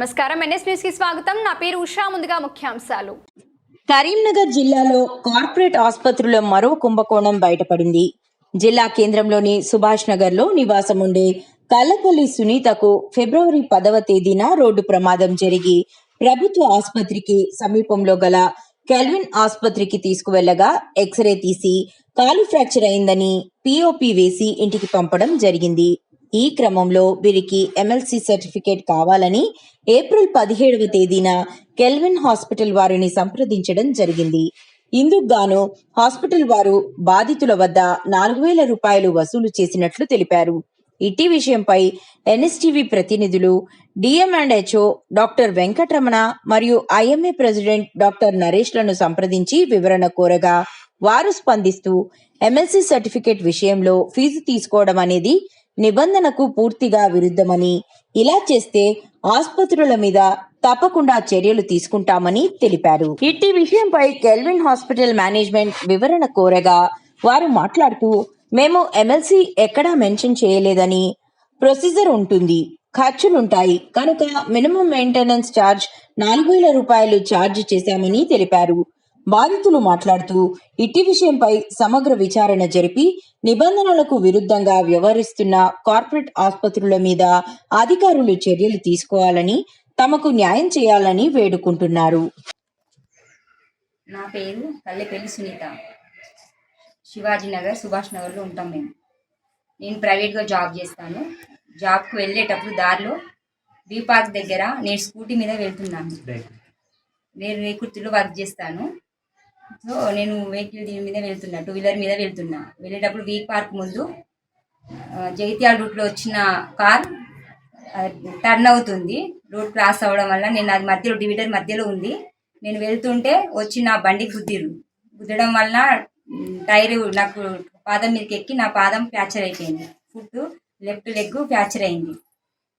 నమస్కారం. ఎన్ఎస్ న్యూస్కి స్వాగతం. నా పేరు ఉషా. ముందుగా ముఖ్యాంశాలు. కరీంనగర్ జిల్లాలో కార్పొరేట్ ఆసుపత్రుల మరో కుంభకోణం బయటపడింది. జిల్లా కేంద్రంలోని సుభాష్ నగర్లో నివాసం ఉండే కల్లపల్లి సునీతకు ఫిబ్రవరి పదవ తేదీన రోడ్డు ప్రమాదం జరిగి ప్రభుత్వ ఆసుపత్రికి సమీపంలో గల కెల్విన్ ఆసుపత్రికి తీసుకువెళ్ళగా ఎక్స్రే తీసి కాలు ఫ్రాక్చర్ అయిందని పిఓపి వేసి ఇంటికి పంపడం జరిగింది. ఈ క్రమంలో వీరికి ఎమ్మెల్సీ సర్టిఫికేట్ కావాలని ఏప్రిల్ పదిహేడవ తేదీన కెల్విన్ హాస్పిటల్ వారిని సంప్రదించడం జరిగింది. ఇందుకు గాను హాస్పిటల్ వారు బాధితుల వద్ద నాలుగు వేల రూపాయలు వసూలు చేసినట్లు తెలిపారు. ఇటీ విషయంపై ఎన్ఎస్టీవీ ప్రతినిధులు DM and HO doctor Venkataramana మరియు ఐఎంఏ ప్రెసిడెంట్ డాక్టర్ నరేష్లను సంప్రదించి వివరణ కోరగా వారు స్పందిస్తూ ఎమ్మెల్సీ సర్టిఫికేట్ విషయంలో ఫీజు తీసుకోవడం అనేది నిబంధనకు పూర్తిగా విరుద్ధమని ఇలా చేస్తే ఆసుపత్రుల మీద తప్పకుండా చర్యలు తీసుకుంటామని తెలిపారు. ఇట్టి విషయంపై కెల్విన్ హాస్పిటల్ మేనేజ్మెంట్ వివరణ కోరగా వారు మాట్లాడుతూ మేము ఎమ్మెల్సీ ఎక్కడా మెన్షన్ చేయలేదని ప్రొసీజర్ ఉంటుంది ఖర్చులుంటాయి కనుక మినిమం మెయింటెనెన్స్ ఛార్జ్ నాలుగు వేల రూపాయలు ఛార్జ్ చేశామని తెలిపారు. బాధితులు మాట్లాడుతూ ఇట్టి విషయంపై సమగ్ర విచారణ జరిపి నిబంధనలకు విరుద్ధంగా వ్యవహరిస్తున్న కార్పొరేట్ ఆసుపత్రుల మీద అధికారులు చర్యలు తీసుకోవాలని తమకు న్యాయం చేయాలని వేడుకుంటున్నారు. నా పేరు కల్లెపల్లి సునీత. శివాజీ నగర్ సుభాష్ నగర్లో ఉంటాం మేము. నేను ప్రైవేట్గా జాబ్ చేస్తాను. జాబ్కి వెళ్ళేటప్పుడు దారిలో బీ పార్క్ దగ్గర నేను స్కూటీ మీద వెళ్తున్నాను. నేను రేకుర్తిలో వర్క్ చేస్తాను. సో నేను వెహికల్ దీని మీద వెళ్తున్నా టూ వీలర్ మీద వెళ్తున్నా. వెళ్ళేటప్పుడు వీక్ పార్క్ ముందు జగిత్యాల రూట్లో వచ్చిన కార్ టర్న్ అవుతుంది. రోడ్ క్రాస్ అవ్వడం వల్ల నేను అది మధ్యలో డివిడర్ మధ్యలో ఉంది. నేను వెళ్తుంటే వచ్చి నా బండి గుద్దిరు. గుద్దడం వల్ల టైర్ నాకు పాదం మీదకి ఎక్కి నా పాదం ఫ్రాక్చర్ అయిపోయింది. ఫుట్ లెఫ్ట్ లెగ్ ఫ్రాక్చర్ అయింది.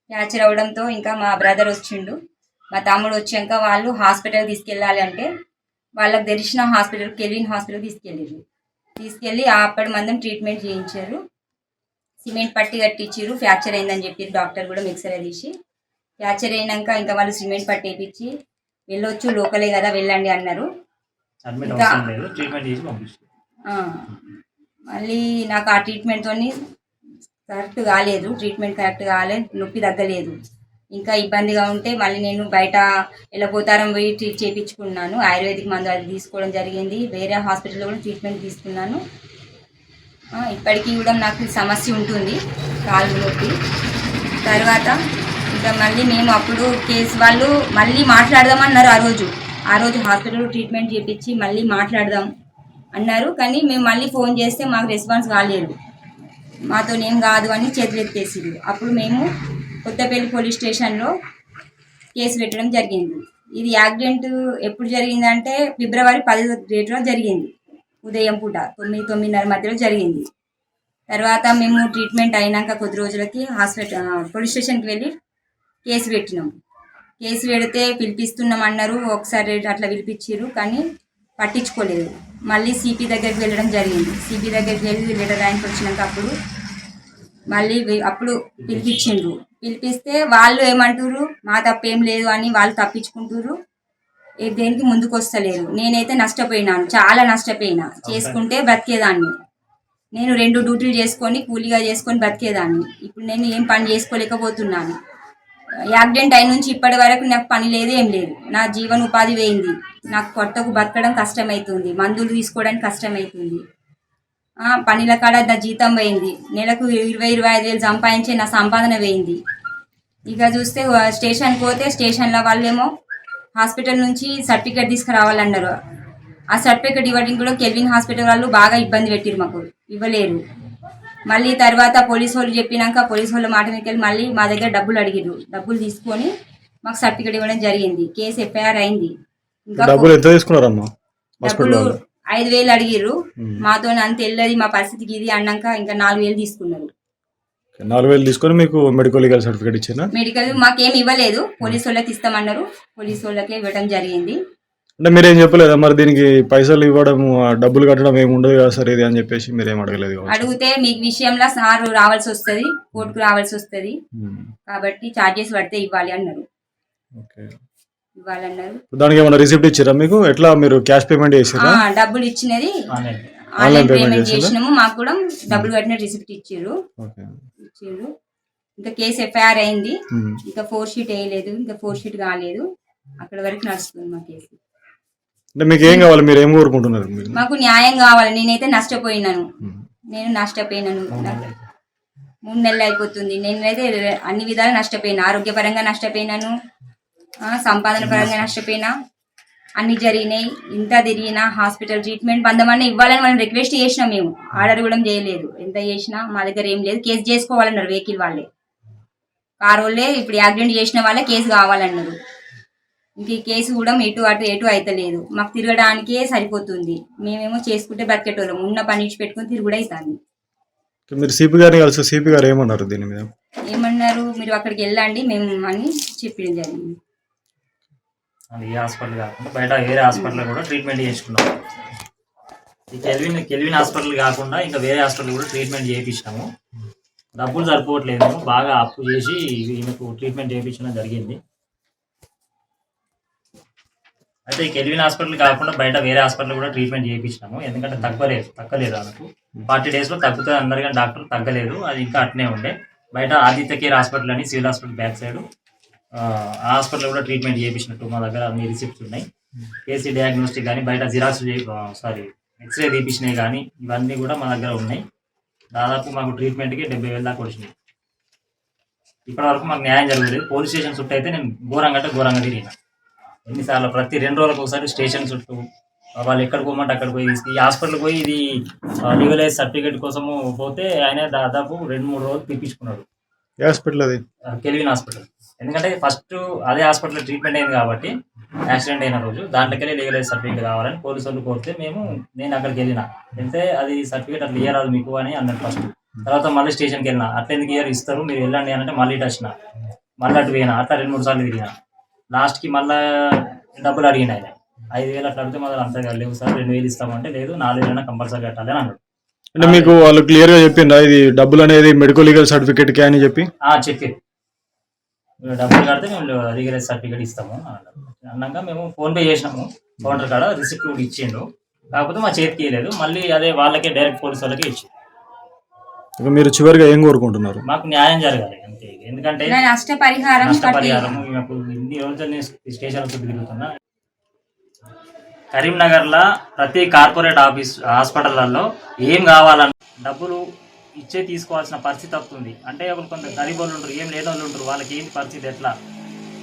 ఫ్రాక్చర్ అవడంతో ఇంకా మా బ్రదర్ వచ్చిండు. మా తమ్ముడు వచ్చాక వాళ్ళు హాస్పిటల్ తీసుకెళ్ళాలి అంటే వాళ్ళకి తెలిసిన హాస్పిటల్ కెలిన్ హాస్పిటల్ తీసుకెళ్ళారు తీసుకెళ్ళి అప్పటి మందం ట్రీట్మెంట్ చేయించారు. సిమెంట్ పట్టి కట్టించారు ఫ్రాక్చర్ అయిందని చెప్పి డాక్టర్ కూడా మిక్సర్ తీసి. ఫ్రాక్చర్ అయినాక ఇంకా వాళ్ళు సిమెంట్ పట్టి వేయించి వెళ్ళొచ్చు లోకలే కదా వెళ్ళండి అన్నారు. మళ్ళీ నాకు ఆ ట్రీట్మెంట్తో కరెక్ట్ కాలేదు ట్రీట్మెంట్ కరెక్ట్ కాలేదు నొప్పి తగ్గలేదు. ఇంకా ఇబ్బందిగా ఉంటే మళ్ళీ నేను బయట వెళ్ళపోతారం పోయి ట్రీట్ చేయించుకున్నాను ఆయుర్వేదిక్ మందు అది తీసుకోవడం జరిగింది. వేరే హాస్పిటల్లో కూడా ట్రీట్మెంట్ తీసుకున్నాను. ఇప్పటికీ కూడా నాకు సమస్య ఉంటుంది కాలు నొప్పి. తర్వాత ఇంకా మళ్ళీ మేము అప్పుడు కేసు వాళ్ళు మళ్ళీ మాట్లాడదామన్నారు ఆ రోజు. ఆ రోజు హాస్పిటల్లో ట్రీట్మెంట్ చేయించి మళ్ళీ మాట్లాడదాం అన్నారు. కానీ మేము మళ్ళీ ఫోన్ చేస్తే మాకు రెస్పాన్స్ కాలేదు. మాతో ఏం కాదు అని చేతులు అప్పుడు మేము కొత్తపల్లి పోలీస్ స్టేషన్లో కేసు పెట్టడం జరిగింది. ఇది యాక్సిడెంట్ ఎప్పుడు జరిగిందంటే ఫిబ్రవరి పది డేట్లో జరిగింది. ఉదయం పూట తొమ్మిది తొమ్మిదిన్నర మధ్యలో జరిగింది. తర్వాత మేము ట్రీట్మెంట్ అయినాక కొద్ది రోజులకి హాస్పిటల్ పోలీస్ స్టేషన్కి వెళ్ళి కేసు పెట్టినాం. కేసు పెడితే పిలిపిస్తున్నాం అన్నారు ఒకసారి అట్లా పిలిపించారు కానీ పట్టించుకోలేదు. మళ్ళీ సిపి దగ్గరికి వెళ్ళడం జరిగింది. సిపి దగ్గరికి వెళ్ళి లెటర్ రాయించి వచ్చినాక అప్పుడు మళ్ళీ అప్పుడు పిలిపించిండ్రు. పిలిపిస్తే వాళ్ళు ఏమంటారు మా తప్పేం లేదు అని వాళ్ళు తప్పించుకుంటారు ఏ దేనికి ముందుకు వస్తలేరు నేనైతే నష్టపోయినాను. చాలా నష్టపోయినా. చేసుకుంటే బ్రతికేదాన్ని నేను రెండు డ్యూటీలు చేసుకొని కూలీగా చేసుకొని బతికేదాన్ని. ఇప్పుడు నేను ఏం పని చేసుకోలేకపోతున్నాను. యాక్సిడెంట్ అయిన నుంచి ఇప్పటి వరకు నాకు పని లేదు ఏం లేదు. నా జీవన ఉపాధి పోయింది. నాకు కొత్తకు బతకడం కష్టమవుతుంది మందులు తీసుకోవడానికి కష్టమవుతుంది పనిల కాడ నా జీతం పోయింది నెలకు ఇరవై ఇరవై ఐదు వేలు సంపాదించే నా సంపాదన పోయింది ఇక చూస్తే ఆ, స్టేషన్కి పోతే స్టేషన్లో వాళ్ళేమో హాస్పిటల్ నుంచి సర్టిఫికేట్ తీసుకురావాలన్నారు. ఆ సర్టిఫికేట్ ఇవ్వడానికి కూడా కెల్విన్ హాస్పిటల్ వాళ్ళు బాగా ఇబ్బంది పెట్టిరు మాకు. ఇవ్వలేరు. మళ్ళీ తర్వాత పోలీసు వాళ్ళు చెప్పినాక పోలీసు వాళ్ళ మాట మీద వెళ్ళి మళ్ళీ మా దగ్గర డబ్బులు అడిగిరు డబ్బులు తీసుకొని మాకు సర్టిఫికేట్ ఇవ్వడం జరిగింది. కేసు ఎఫ్ఐఆర్ అయింది. ఇంకా డబ్బులు ఎంత తీసుకున్నారమ్మా? డబ్బులు ఐదు వేలు అడిగిర్రు. మాతో అంత వెళ్ళదు మా పరిస్థితికి ఇది అన్నాక ఇంకా నాలుగు వేలు తీసుకున్నారు. నాలుగు వేలు తీసుకొని మీకు మెడికల్ లీగల్ సర్టిఫికేట్ ఇచ్చిన మెడికల్ మాకేం ఇవ్వలేదు. పోలీసు వాళ్ళకి ఇస్తామన్నారు. పోలీసు వాళ్ళకే ఇవ్వడం జరిగింది. అంటే మీరేం చెప్పలేదా? మరి దీనికి పైసలు ఇవ్వడం డబ్బులు కట్టడం ఏమి ఉండదు కదా సార్ ఇది అని చెప్పేసి మీరేం అడగలేదు. అడిగితే మీకు విషయంలో సార్ రావాల్సి వస్తుంది కోర్టుకు రావాల్సి వస్తుంది. కాబట్టి ఛార్జెస్ పడితే ఇవ్వాలి అన్నారు. ఓకే. ఇవ్వాలన్నారు. దానికి ఏమైనా రిసిప్ట్ ఇచ్చారా మీకు? ఎట్లా మీరు క్యాష్ పేమెంట్ చేసారా ఆ, డబ్బులు ఇచ్చినది ఆన్లైన్ పేమెంట్? చేసినాము. మాకు కూడా డబ్బులు కట్టిన రిసిప్ట్ ఇచ్చిర్రు. ఓకే. ఇచ్చిర్రు. ఇంకా కేసు ఎఫ్ఐఆర్ అయింది. ఉమ్. ఇంకా ఫోర్ షీట్ వేయలేదు. ఇంకా ఫోర్ షీట్ కాలేదు. అక్కడ వరకు నడుస్తుంది మా కేసు. అంటే మీకు ఏం కావాలి? మీరు ఏం కోరుకుంటున్నారు మీరు? మాకు న్యాయం కావాలి. నేనైతే నష్టపోయినాను. ఉమ్. నేను నష్టపోయినాను. మూడు నెలలు అయిపోతుంది. నేనైతే అన్ని విధాలు నష్టపోయినా. ఆరోగ్యపరంగా నష్టపోయినాను. సంపాదన పరంగా నష్టపోయినా అన్ని జరిగినాయి. ఇంత తిరిగినా హాస్పిటల్ ట్రీట్మెంట్ వందమని ఇవ్వాలని మనం రిక్వెస్ట్ చేసినాం మేము. ఆర్డర్ కూడా చేయలేదు. ఎంత చేసినా మా దగ్గర ఏం లేదు. కేసు చేసుకోవాలన్నారు వెహికల్ వాళ్ళే. కార్ వాళ్ళే ఇప్పుడు యాక్సిడెంట్ చేసిన వాళ్ళే కేసు కావాలన్నారు. ఇంక ఈ కేసు కూడా ఇటు అటు ఎటు అయితలేదు. మాకు తిరగడానికే సరిపోతుంది. మేమేమో చేసుకుంటే బతికేటోళ్ళం. ఉన్న పని ఇచ్చి పెట్టుకుని తిరుగుడు అవుతుంది మీరు సిపి గారిని కలిసి సిపి గారు ఏమన్నారు దీని మీద? ఏమన్నారు? మీరు అక్కడికి వెళ్ళండి మేము అని చెప్పడం జరిగింది అది ఏ హాస్పిటల్ కాకుండా బయట వేరే హాస్పిటల్ కూడా ట్రీట్మెంట్ చేయించుకున్నాం. ఈ కెల్విన్ కెల్విన్ హాస్పిటల్ కాకుండా ఇంకా వేరే హాస్పిటల్ కూడా ట్రీట్మెంట్ చేయించినాము. డబ్బులు సరిపోవట్లేదు బాగా అప్పు చేసి ఈమెకు ట్రీట్మెంట్ చేయించడం జరిగింది. అయితే ఈ కెల్విన్ హాస్పిటల్ కాకుండా బయట వేరే హాస్పిటల్ కూడా ట్రీట్మెంట్ చేయించినాము. ఎందుకంటే తగ్గలేదు తగ్గలేదు ఆమెకు. ఫార్టీ డేస్లో తగ్గుతుంది అన్నారు కానీ డాక్టర్ తగ్గలేదు. అది ఇంకా అట్నే ఉండే. బయట ఆదిత్య కేర్ హాస్పిటల్ అని civil hospital back side. Hospital కూడా ట్రీట్మెంట్ చేయించినట్టు మా దగ్గర అన్ని రిసిప్ట్స్ ఉన్నాయి. కేసీ డయాగ్నోస్టిక్ కానీ బయట జిరాక్స్ సారీ ఎక్స్రే తీపించినవి కానీ ఇవన్నీ కూడా మా దగ్గర ఉన్నాయి. దాదాపు మాకు ట్రీట్మెంట్కి డెబ్బై వేల దాకా వచ్చినాయి. ఇప్పటి వరకు మాకు న్యాయం జరగలేదు. పోలీస్ స్టేషన్ చుట్టూ అయితే నేను ఘోరంగా అంటే ఘోరంగా తిరిగిన. ఎన్నిసార్లు ప్రతి రెండు రోజులకు ఒకసారి స్టేషన్ చుట్టూ వాళ్ళు ఎక్కడ పోమంటే అక్కడ పోయి తీసుకు ఈ హాస్పిటల్కి పోయి ఇది లీగలైజ్ సర్టిఫికేట్ కోసము పోతే ఆయన దాదాపు రెండు మూడు రోజులు తిప్పించుకున్నాడు ఏ హాస్పిటల్ అది? Kelvin hospital. ఎందుకంటే ఫస్ట్ అదే హాస్పిటల్ ట్రీట్మెంట్ అయింది కాబట్టి యాక్సిడెంట్ అయిన రోజు. దాంట్లోకెళ్ళి లీగలైజ్ సర్టిఫికేట్ కావాలని పోలీసు వాళ్ళు కోరితే మేము నేను అక్కడికి వెళ్ళిన. వెళ్తే అది సర్టిఫికేట్ అట్లా ఇయ్యరాదు మీకు అని అన్నాడు ఫస్ట్. తర్వాత మళ్ళీ స్టేషన్కి వెళ్ళిన. అట్లా ఎందుకు ఇయర్ ఇస్తారు మీరు వెళ్ళండి అని అంటే మళ్ళీ ఇటు వచ్చిన. మళ్ళీ అటు పోయినా. అట్లా రెండు మూడు సార్లు తిరిగిన. లాస్ట్కి మళ్ళీ డబ్బులు అడిగిన ఆయన. ఐదు వేలు అట్లా అడిగితే మొదలు అంతగా లేవు సార్ రెండు వేలు ఇస్తామంటే లేదు నాలుగు వేలైనా కంపల్సరీ కట్టాలి అని అన్నాడు. అంటే మీకు వాళ్ళు క్లియర్గా చెప్పిందా ఇది డబ్బులు అనేది మెడికల్ లీగల్ సర్టిఫికేట్కి అని చెప్పి? ఆ, చెప్పారు. మీరు డబ్బులు కడితే మేము లీగలైజ్ సర్టిఫికేట్ ఇస్తాము అన్నాక మేము ఫోన్ పే చేసినాము. కౌంటర్ కాడ రిసిప్ట్ కూడా ఇచ్చిండు. కాకపోతే మా చేతికి ఇవ్వలేదు మళ్ళీ అదే వాళ్ళకే డైరెక్ట్ పోలీస్ వాళ్ళకే ఇచ్చి మీరు చివరిగా ఏం కోరుకుంటున్నారు? మాకు న్యాయం జరగాలి అంతే ఎందుకంటే నష్టపరిహారం నష్టపరిహారం ఇన్ని రోజులు నేను స్టేషన్ తిరుగుతున్నా. కరీంనగర్లో ప్రతి కార్పొరేట్ ఆఫీస్ హాస్పిటళ్ళలో ఏం కావాలన్నా డబ్బులు ఇచ్చే తీసుకోవాల్సిన పరిస్థితి వస్తుంది. అంటే ఒకరు కొంత గరీబ్ వాళ్ళు ఉంటారు ఏం లేని వాళ్ళు ఉంటారు వాళ్ళకి ఏంటి పరిస్థితి ఎట్లా?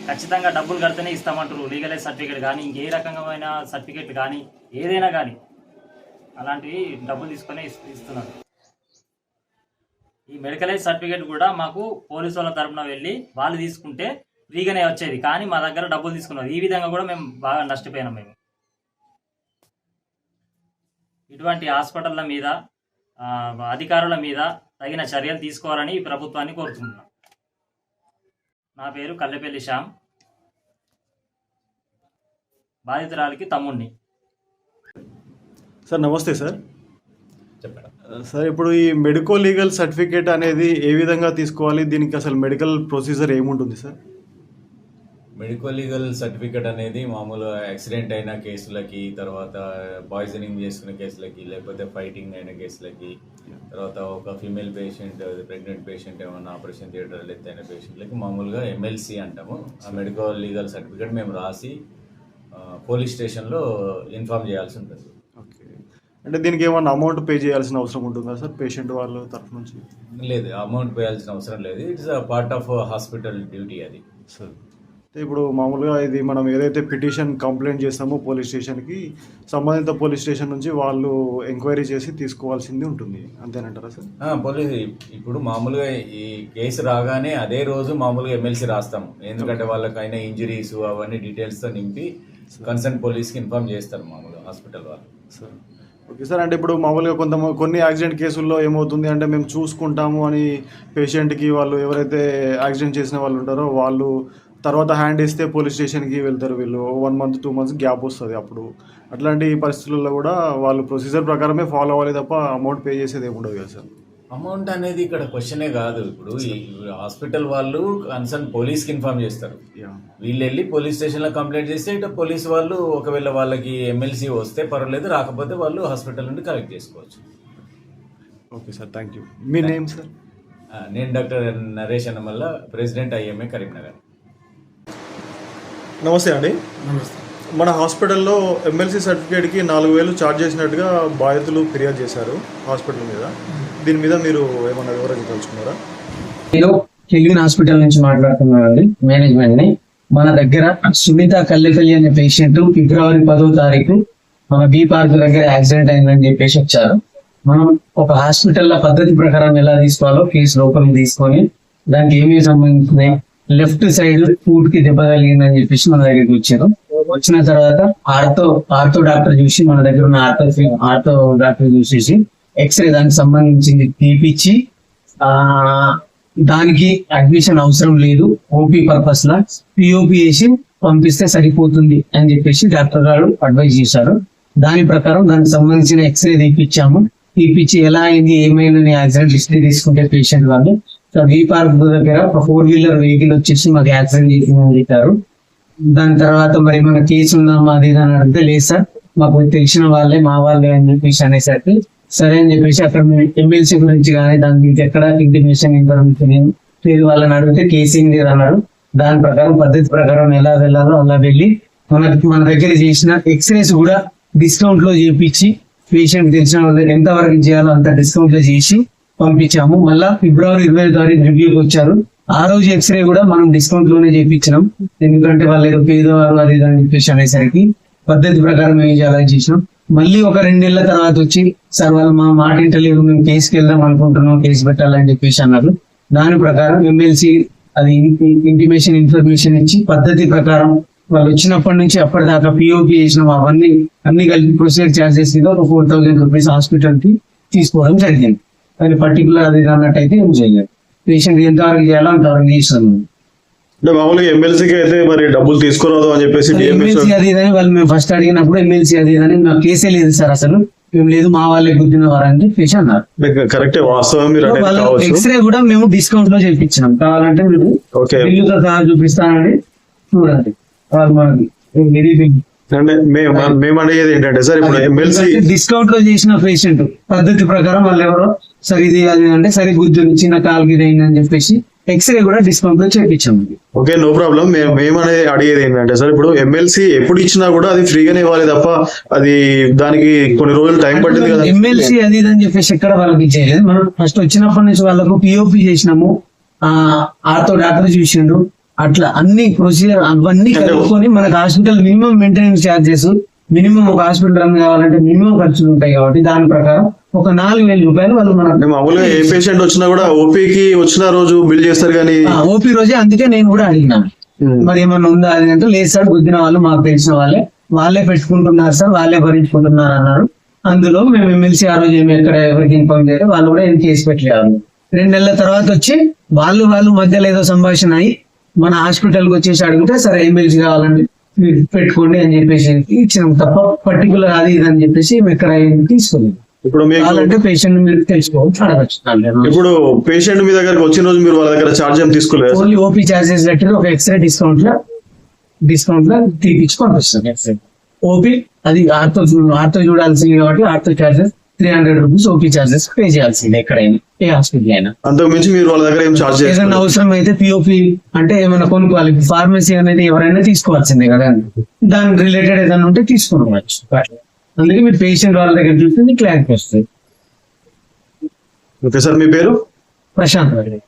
ఖచ్చితంగా డబ్బులు కడితేనే ఇస్తామంటారు లీగలైజ్ సర్టిఫికేట్ కానీ ఇంకే రకమైన సర్టిఫికేట్ కానీ ఏదైనా కానీ. అలాంటివి డబ్బులు తీసుకొని ఇస్తున్నారు. ఈ మెడికలైజ్ సర్టిఫికేట్ కూడా మాకు పోలీసు వాళ్ళ తరపున వెళ్ళి వాళ్ళు తీసుకుంటే ఫ్రీగానే వచ్చేది. కానీ మా దగ్గర డబ్బులు తీసుకున్నారు. ఈ విధంగా కూడా మేము బాగా నష్టపోయినాం మేము. ఇటువంటి హాస్పిటళ్ళ మీద అధికారుల మీద తగిన చర్యలు తీసుకోవాలని ఈ ప్రభుత్వాన్ని కోరుతున్నాం. నా పేరు కల్లెపల్లి శ్యామ్. బాధితురాలికి తమ్ముడిని సార్ నమస్తే సార్. సార్ ఇప్పుడు ఈ మెడికో లీగల్ సర్టిఫికేట్ అనేది ఏ విధంగా తీసుకోవాలి? దీనికి అసలు మెడికల్ ప్రొసీజర్ ఏముంటుంది సార్? మెడికల్ లీగల్ సర్టిఫికేట్ అనేది మామూలు యాక్సిడెంట్ అయిన కేసులకి తర్వాత పాయిజనింగ్ చేసుకున్న కేసులకి లేకపోతే ఫైటింగ్ అయిన కేసులకి తర్వాత ఒక ఫీమేల్ పేషెంట్ ప్రెగ్నెంట్ పేషెంట్ ఏమన్నా ఆపరేషన్ థియేటర్ డెత్ అయిన పేషెంట్లకి మామూలుగా ఎమ్మెల్సీ అంటాము. ఆ మెడికల్ లీగల్ సర్టిఫికేట్ మేము రాసి పోలీస్ స్టేషన్లో ఇన్ఫామ్ చేయాల్సి ఉంటుంది. ఓకే. అంటే దీనికి ఏమన్నా అమౌంట్ పే చేయాల్సిన అవసరం ఉంటుందా సార్? పేషెంట్ వాళ్ళ తరఫు నుంచి? లేదు అమౌంట్ వేయాల్సిన అవసరం లేదు. It's part of hospital duty అది. సార్ ఇప్పుడు మామూలుగా ఇది మనం ఏదైతే పిటిషన్ కంప్లైంట్ చేస్తామో పోలీస్ స్టేషన్కి సంబంధిత పోలీస్ స్టేషన్ నుంచి వాళ్ళు ఎంక్వైరీ చేసి తీసుకోవాల్సింది ఉంటుంది. అంతేనంటారా సార్? పోలీస్ ఇప్పుడు మామూలుగా ఈ కేసు రాగానే అదే రోజు మామూలుగా ఎమ్మెల్సీ రాస్తాము ఎందుకంటే వాళ్ళకైనా ఇంజరీస్ అవన్నీ డీటెయిల్స్తో నింపి కన్సర్న్ పోలీస్కి ఇన్ఫార్మ్ చేస్తారు మామూలుగా హాస్పిటల్ వాళ్ళు. Sir okay sir. అంటే ఇప్పుడు మామూలుగా కొంత కొన్ని యాక్సిడెంట్ కేసుల్లో ఏమవుతుంది అంటే మేము చూసుకుంటాము అని పేషెంట్కి వాళ్ళు ఎవరైతే యాక్సిడెంట్ చేసిన వాళ్ళు ఉంటారో వాళ్ళు తర్వాత హ్యాండ్ ఇస్తే పోలీస్ స్టేషన్కి వెళ్తారు వీళ్ళు. One month two months gap వస్తుంది అప్పుడు. అట్లాంటి పరిస్థితుల్లో కూడా వాళ్ళు ప్రొసీజర్ ప్రకారమే ఫాలో అవ్వాలి తప్ప అమౌంట్ పే చేసేది ఏమి ఉండదు కదా సార్. అమౌంట్ అనేది ఇక్కడ క్వశ్చనే కాదు. ఇప్పుడు హాస్పిటల్ వాళ్ళు కన్సర్న్ పోలీస్కి ఇన్ఫార్మ్ చేస్తారు. వీళ్ళు వెళ్ళి పోలీస్ స్టేషన్లో కంప్లైంట్ చేస్తే ఇటు పోలీస్ వాళ్ళు ఒకవేళ వాళ్ళకి ఎమ్మెల్సీ వస్తే పర్వాలేదు రాకపోతే వాళ్ళు హాస్పిటల్ నుండి కలెక్ట్ చేసుకోవచ్చు. ఓకే సార్ థ్యాంక్ యూ మీ నేమ్ సార్ నేను doctor Naresh Annamalla president IMA Karimnagar. నమస్తే అండి. మన హాస్పిటల్లో ఎమ్మెల్సీ సర్టిఫికేట్కి నాలుగు వేలు ఛార్జ్ చేసినట్టుగా బాధితులు ఫిర్యాదు చేశారు హాస్పిటల్ మీద. దీని మీద మీరు ఏమన్నా వివరణ తలుచుకున్నారా నేను కెల్విన్ హాస్పిటల్ నుంచి మాట్లాడుతున్నానండి మేనేజ్మెంట్ని. మన దగ్గర సునీత కల్లెపల్లి అనే పేషెంట్ ఫిబ్రవరి పదో తారీఖు మన బీ పార్క్ దగ్గర యాక్సిడెంట్ అయిందని చెప్పేసి వచ్చారు. మనం ఒక హాస్పిటల్ పద్ధతి ప్రకారం ఎలా తీసుకోవాలో కేసు లోపలికి తీసుకొని దానికి ఏమేమి సంబంధించినాయి లెఫ్ట్ సైడ్ ఫూట్కి దెబ్బ తగిలిందని చెప్పేసి మన దగ్గరికి వచ్చారు. వచ్చిన తర్వాత ఆర్థో ఆర్థో డాక్టర్ చూసి మన దగ్గర ఉన్న ఆర్థో ఆర్థో డాక్టర్ చూసేసి ఎక్స్రే దానికి సంబంధించింది తీపిచ్చి ఆ దానికి అడ్మిషన్ అవసరం లేదు ఓపీ పర్పస్ లా పిఓపి వేసి పంపిస్తే సరిపోతుంది అని చెప్పేసి డాక్టర్ గారు అడ్వైజ్ చేశారు. దాని ప్రకారం దానికి సంబంధించిన ఎక్స్రే తీపిచ్చాము. తీపిచ్చి ఎలా అయింది ఏమైందని యాక్సిడెంట్ హిస్టరీ తీసుకుంటే పేషెంట్ వాళ్ళు సో వి పార్క్ దగ్గర ఒక ఫోర్ వీలర్ వెహికల్ వచ్చేసి మాకు యాక్సిడెంట్ చేసిందని చెప్పారు. దాని తర్వాత మరి మన కేసు ఉందామా అది అని అడిగితే లేదు సార్ మాకు తెలిసిన వాళ్ళే మా వాళ్ళే అని చెప్పేసి అనేసరికి సరే అని చెప్పేసి అక్కడ ఎమ్మెల్సీ గురించి కానీ దాని గురించి ఎక్కడ ఇంటిమేషన్ ఇన్ఫర్మేషన్ లేదు వాళ్ళని అడిగితే కేసు ఏం లేదు అన్నారు. దాని ప్రకారం పద్ధతి ప్రకారం ఎలా వెళ్ళాలో అలా వెళ్ళి మనకి మన దగ్గర చేసిన ఎక్స్రేస్ కూడా డిస్కౌంట్లో చేపించి పేషెంట్ తెలిసిన వాళ్ళు ఎంత వరకు చేయాలో అంత డిస్కౌంట్లో చేసి పంపించాము. మళ్ళా ఫిబ్రవరి ఇరవై తారీఖు రివ్యూకి వచ్చారు. ఆ రోజు ఎక్స్రే కూడా మనం డిస్కౌంట్లోనే చేయించినాం ఎందుకంటే వాళ్ళు ఏదో పేదవారు అది అని చెప్పేసి అనేసరికి పద్ధతి ప్రకారం ఏం చేయాలని చేసినాం. మళ్ళీ ఒక రెండు నెలల తర్వాత వచ్చి సార్ వాళ్ళు మా మాట ఇంటలేదు మేము కేసుకి వెళ్దాం అనుకుంటున్నాం కేసు పెట్టాలని చెప్పేసి అన్నారు. దాని ప్రకారం ఎమ్మెల్సీ అది ఇంటిమేషన్ ఇన్ఫర్మేషన్ ఇచ్చి పద్ధతి ప్రకారం వాళ్ళు వచ్చినప్పటి నుంచి అప్పటిదాకా పిఓపి చేసినాం. అవన్నీ అన్ని కలిపి ప్రొసీజర్ ఛార్జెస్ మీద ఒక ఫోర్ థౌసండ్ రూపీస్ హాస్పిటల్కి తీసుకోవడం జరిగింది. అది పర్టికులర్ అది అన్నట్టయితే ఏం చేయలేదు పేషెంట్ ఎంతవరకు చేయాలో అంతవరకు చేస్తాను అంటే మామూలుగా ఎమ్మెల్సీకి అయితే మరి డబ్బులు తీసుకురాదు అని చెప్పేసి ఎమ్మెల్సీ అది ఇదని వాళ్ళు మేము ఫస్ట్ అడిగినప్పుడు ఎమ్మెల్సీ అది ఇదని నాకు కేసే లేదు సార్ అసలు. మేము లేదు మా వాళ్ళే గుద్దిన వారంటే ఫిష్ అన్నారు. కరెక్టే వాస్తవం మీరు ఎక్స్రే కూడా మేము డిస్కౌంట్లో చేయించినాం. కావాలంటే మీరు బిల్లుతో సహా చూపిస్తానండి. చూడండి. వాళ్ళు మనకి. అంటే మేము మేము అనేది ఏంటంటే సార్ ఇప్పుడు ఎమ్మెల్సీ డిస్కౌంట్లో చేసిన పేషెంట్ పద్ధతి ప్రకారం వాళ్ళు ఎవరో సరే ఇది అది అంటే సరే గుద్దులు చిన్న కాలుకి ఇది అయిందని చెప్పేసి ఎక్స్రే కూడా డిస్కౌంట్లో చేయించాము ఓకే నో ప్రాబ్లం. మేము మేమనేది అడిగేది ఏంటంటే సార్ ఇప్పుడు ఎమ్మెల్సీ ఎప్పుడు ఇచ్చినా కూడా అది ఫ్రీగానే ఇవ్వాలి తప్ప అది దానికి కొన్ని రోజులు టైం పట్టింది కదా. ఎమ్మెల్సీ అది ఇది అని చెప్పేసి ఎక్కడ వాళ్ళకి ఇచ్చేయలేదు. మనం ఫస్ట్ వచ్చినప్పటి నుంచి వాళ్ళకు పిఓపి చేసినాము. ఆ ఆర్తో డాక్టర్ చూసిండు అట్లా అన్ని ప్రొసీజర్ అవన్నీ కలుపుకొని మనకు hospital minimum maintenance charges minimum ఒక హాస్పిటల్ రన్ కావాలంటే మినిమం ఖర్చులు ఉంటాయి కాబట్టి దాని ప్రకారం ఒక నాలుగు వేల రూపాయలు వాళ్ళు అంటే మనకు మామూలుగా ఏ పేషెంట్ వచ్చినా కూడా ఓపీకి వచ్చిన రోజు బిల్ చేస్తారు కానీ ఓపీ రోజే అందుకే నేను కూడా అడిగినాను ఉమ్, మరి ఏమన్నా ఉందా అది అంటే లేదు సార్ గుద్దిన వాళ్ళు మాకు తెలిసిన వాళ్ళే. వాళ్ళే పెట్టుకుంటున్నారు సార్ వాళ్ళే భరించుకుంటున్నారు అన్నారు. అందులో మేము ఎమ్మెల్సీ ఆ రోజు ఏమి ఎక్కడ ఎవరికి ఇన్ఫార్మ్ చేయలేదు. వాళ్ళు కూడా ఏం కేసు పెట్టలేదు. రెండు నెలల తర్వాత వచ్చి వాళ్ళు వాళ్ళు మధ్యలో ఏదో సంభాషణ అయ్యి మన హాస్పిటల్కి వచ్చేసి అడిగితే సరే ఎమ్మెల్సీ కావాలండి మీరు పెట్టుకోండి అని చెప్పేసి ఇచ్చినాం తప్ప పర్టికులర్ అది ఇది అని చెప్పేసి మేము ఎక్కడ తీసుకోలేదు. ఇప్పుడు కావాలంటే పేషెంట్ మీరు తెలుసుకోవచ్చు అడగచ్చు. ఇప్పుడు పేషెంట్ మీ దగ్గరకు వచ్చిన రోజు మీరు వాళ్ళ దగ్గర ఛార్జ్ ఏం తీసుకోలేదు? ఓన్లీ ఓపీ చార్జెస్ కట్టి ఒక ఎక్స్రే డిస్కౌంట్లో డిస్కౌంట్లో తీపిచ్చి పంపిస్తాం. ఎక్స్రే. ఓపీ అది ఆర్తో ఆర్తో చూడాల్సింది కాబట్టి ortho charges three hundred rupees OP charges pay చేయాల్సిందే ఎక్కడైనా ఏ హాస్పిటల్ అయినా. అంతకు మించి మీరు వాళ్ళ దగ్గర ఏం ఛార్జ్ ఏదైనా అవసరం అయితే పిఓపి అంటే ఏమైనా కొనుక్కోవాలి ఫార్మసీ అనేది ఎవరైనా తీసుకోవాల్సిందే కదా. దానికి రిలేటెడ్ ఏదైనా ఉంటే తీసుకోవచ్చు అందుకే మీరు పేషెంట్ వాళ్ళ దగ్గర చూస్తే క్లారిటీ వస్తుంది. ఓకే సార్ మీ పేరు? ప్రశాంత్ రెడ్డి